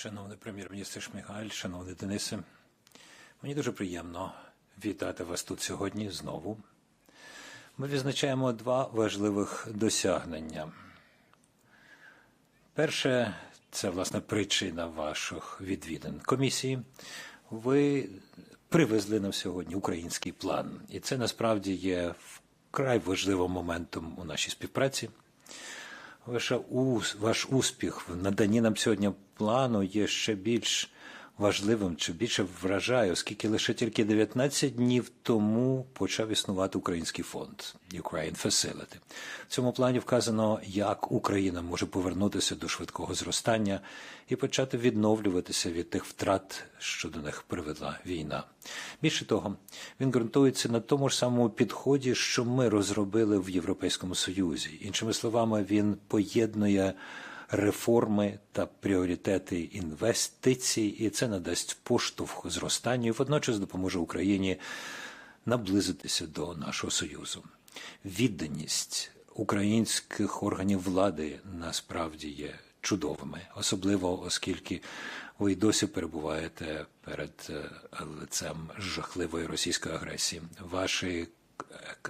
Шановний прем'єр-міністр Шмигаль, шановний Денисе, мені дуже приємно вітати вас тут сьогодні знову. Ми відзначаємо два важливих досягнення. Перше, це власне причина ваших відвідин комісії. Ви привезли нам сьогодні український план, і це насправді є вкрай важливим моментом у нашій співпраці. Ваша, ваш успіх. В наданні нам сьогодні плану є ще більш важливим чи більше вражає, оскільки лише тільки 19 днів тому почав існувати український фонд Ukraine Facility. В цьому плані вказано, як Україна може повернутися до швидкого зростання і почати відновлюватися від тих втрат, що до них привела війна. Більше того, він ґрунтується на тому ж самому підході, що ми розробили в Європейському Союзі. Іншими словами, він поєднує реформи та пріоритети інвестицій, і це надасть поштовх зростанню і водночас допоможе Україні наблизитися до нашого союзу. Відданість українських органів влади насправді є чудовими, особливо оскільки ви досі перебуваєте перед лицем жахливої російської агресії. Ваші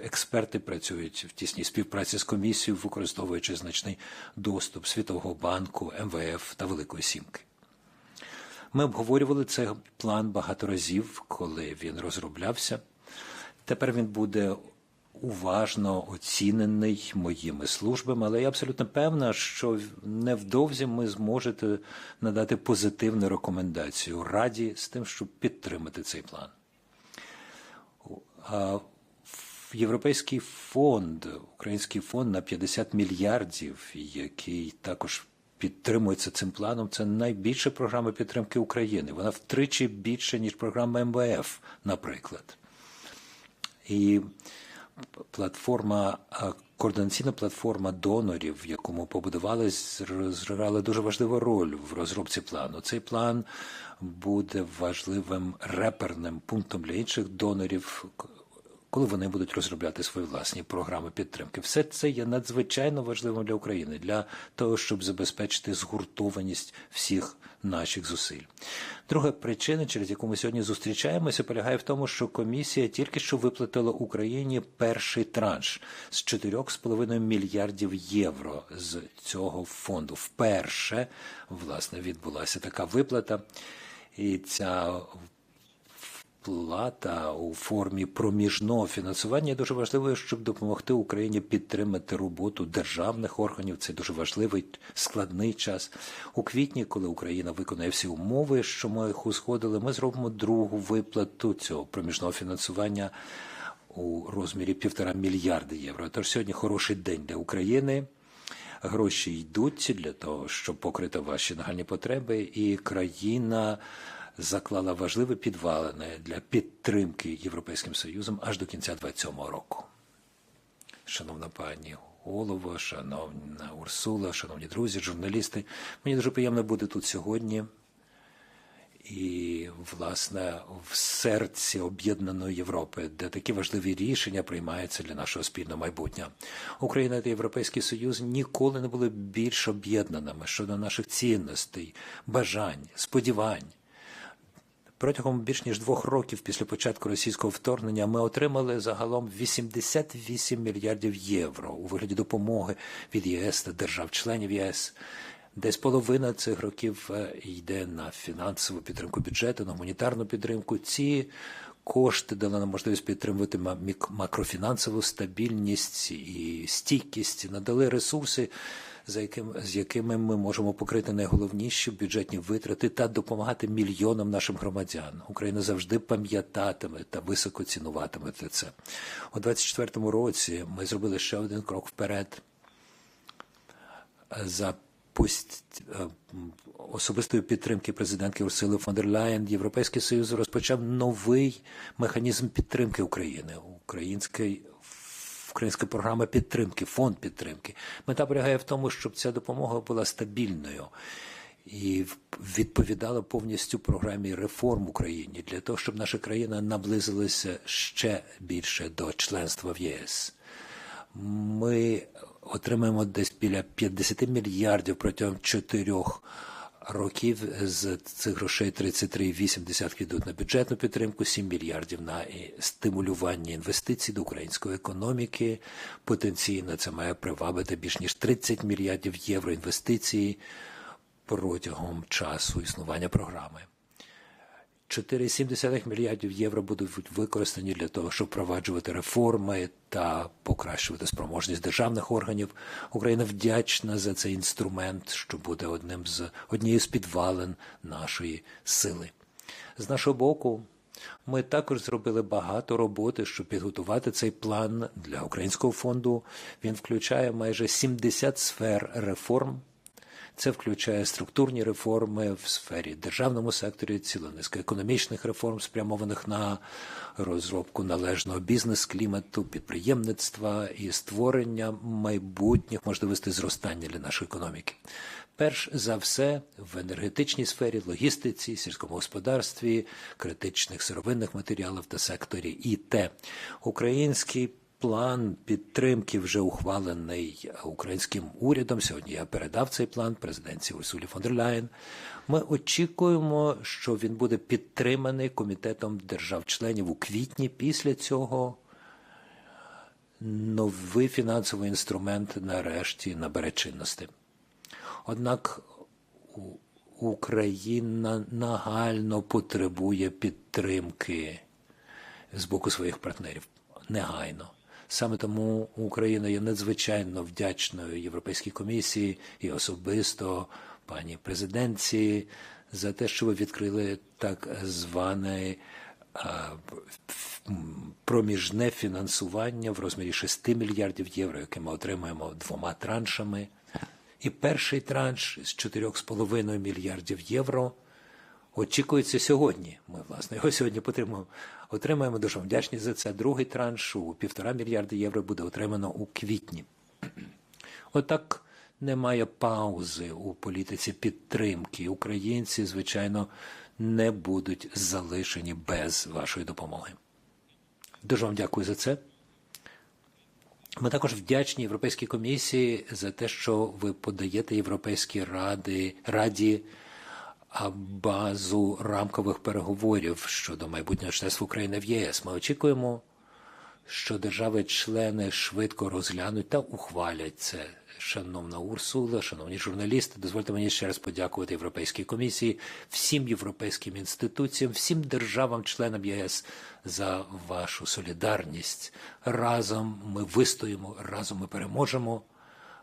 експерти працюють в тісній співпраці з комісією, використовуючи значний доступ Світового банку, МВФ та Великої Сімки. Ми обговорювали цей план багато разів, коли він розроблявся. Тепер він буде уважно оцінений моїми службами, але я абсолютно певна, що невдовзі ми зможете надати позитивну рекомендацію Раді з тим, щоб підтримати цей план. Європейський фонд, український фонд на 50 мільярдів, який також підтримується цим планом, це найбільша програма підтримки України. Вона втричі більше, ніж програма МВФ, наприклад. І платформа, координаційна платформа донорів, яку ми побудували, зіграла дуже важливу роль в розробці плану. Цей план буде важливим реперним пунктом для інших донорів, коли вони будуть розробляти свої власні програми підтримки. Все це є надзвичайно важливим для України, для того, щоб забезпечити згуртованість всіх наших зусиль. Друга причина, через яку ми сьогодні зустрічаємося, полягає в тому, що комісія тільки що виплатила Україні перший транш з 4,5 мільярдів євро з цього фонду. Вперше власне відбулася така виплата, і ця плата у формі проміжного фінансування дуже важливою, щоб допомогти Україні підтримати роботу державних органів. Це дуже важливий складний час. У квітні, коли Україна виконає всі умови, що ми їх узгодили, ми зробимо другу виплату цього проміжного фінансування у розмірі півтора мільярда євро. Тож сьогодні хороший день для України. Гроші йдуть для того, щоб покрити ваші нагальні потреби, і країна заклала важливі підвалини для підтримки Європейським Союзом аж до кінця 2027 року. Шановна пані Голово, шановна Урсула, шановні друзі, журналісти, мені дуже приємно бути тут сьогодні. І, власне, в серці об'єднаної Європи, де такі важливі рішення приймаються для нашого спільного майбутнього. Україна та Європейський Союз ніколи не були більш об'єднаними щодо наших цінностей, бажань, сподівань. Протягом більш ніж двох років після початку російського вторгнення ми отримали загалом 88 мільярдів євро у вигляді допомоги від ЄС та держав-членів ЄС. Десь половина цих років йде на фінансову підтримку бюджету, на гуманітарну підтримку. Ці кошти дали нам можливість підтримувати макрофінансову стабільність і стійкість, надали ресурси за яким, з якими ми можемо покрити найголовніші бюджетні витрати та допомагати мільйонам нашим громадян. Україна завжди пам'ятатиме та високо цінуватиме це. У 24-му році ми зробили ще один крок вперед за пусть особистої підтримки президентки Урсили фон дер Ляєн Європейський Союз розпочав новий механізм підтримки України. Український українська програма підтримки, фонд підтримки. Мета полягає в тому, щоб ця допомога була стабільною і відповідала повністю програмі реформ в Україні для того, щоб наша країна наблизилася ще більше до членства в ЄС. Ми отримаємо десь біля 50 мільярдів протягом чотирьох років з цих грошей 33,8 йдуть на бюджетну підтримку, 7 мільярдів на стимулювання інвестицій до української економіки. Потенційно це має привабити більш ніж 30 мільярдів євро інвестицій протягом часу існування програми. 4,7 мільярдів євро будуть використані для того, щоб впроваджувати реформи та покращувати спроможність державних органів. Україна вдячна за цей інструмент, що буде одним з однією з підвалин нашої сили. З нашого боку, ми також зробили багато роботи, щоб підготувати цей план для українського фонду. Він включає майже 70 сфер реформ. Це включає структурні реформи в сфері державному секторі, цілу низку економічних реформ, спрямованих на розробку належного бізнес-клімату, підприємництва і створення майбутніх можливостей зростання для нашої економіки. Перш за все, в енергетичній сфері, логістиці, сільському господарстві, критичних сировинних матеріалів та секторі ІТ. Український план підтримки вже ухвалений українським урядом. Сьогодні я передав цей план президенції Урсулі фон дер Ляєн. Ми очікуємо, що він буде підтриманий комітетом держав-членів у квітні. Після цього новий фінансовий інструмент нарешті набере чинності. Однак Україна нагально потребує підтримки з боку своїх партнерів. Негайно. Саме тому Україна є надзвичайно вдячною Європейській комісії і особисто пані президенції за те, що ви відкрили так зване проміжне фінансування в розмірі 6 мільярдів євро, яке ми отримаємо двома траншами. І перший транш з 4,5 мільярдів євро очікується сьогодні. Ми, власне, його сьогодні потрібно отримаємо. Дуже вдячні за це. Другий транш у півтора мільярда євро буде отримано у квітні. Отак немає паузи у політиці підтримки. Українці, звичайно, не будуть залишені без вашої допомоги. Дуже вам дякую за це. Ми також вдячні Європейській комісії за те, що ви подаєте Європейській ради раді базу рамкових переговорів щодо майбутнього членства України в ЄС. Ми очікуємо, що держави-члени швидко розглянуть та ухвалять це. Шановна Урсула, шановні журналісти, дозвольте мені ще раз подякувати Європейській комісії, всім європейським інституціям, всім державам-членам ЄС за вашу солідарність. Разом ми вистоїмо, разом ми переможемо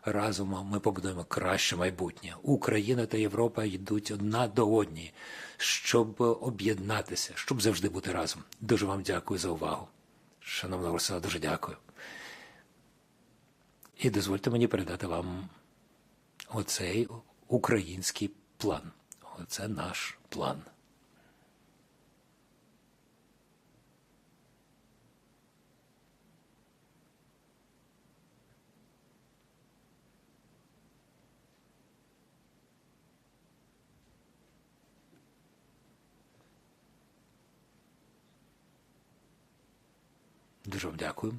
разом ми побудуємо краще майбутнє. Україна та Європа йдуть одна до одні, щоб об'єднатися, щоб завжди бути разом. Дуже вам дякую за увагу. Шановна Урсула, дуже дякую. І дозвольте мені передати вам оцей український план. Оце наш план. Дуже вам дякую.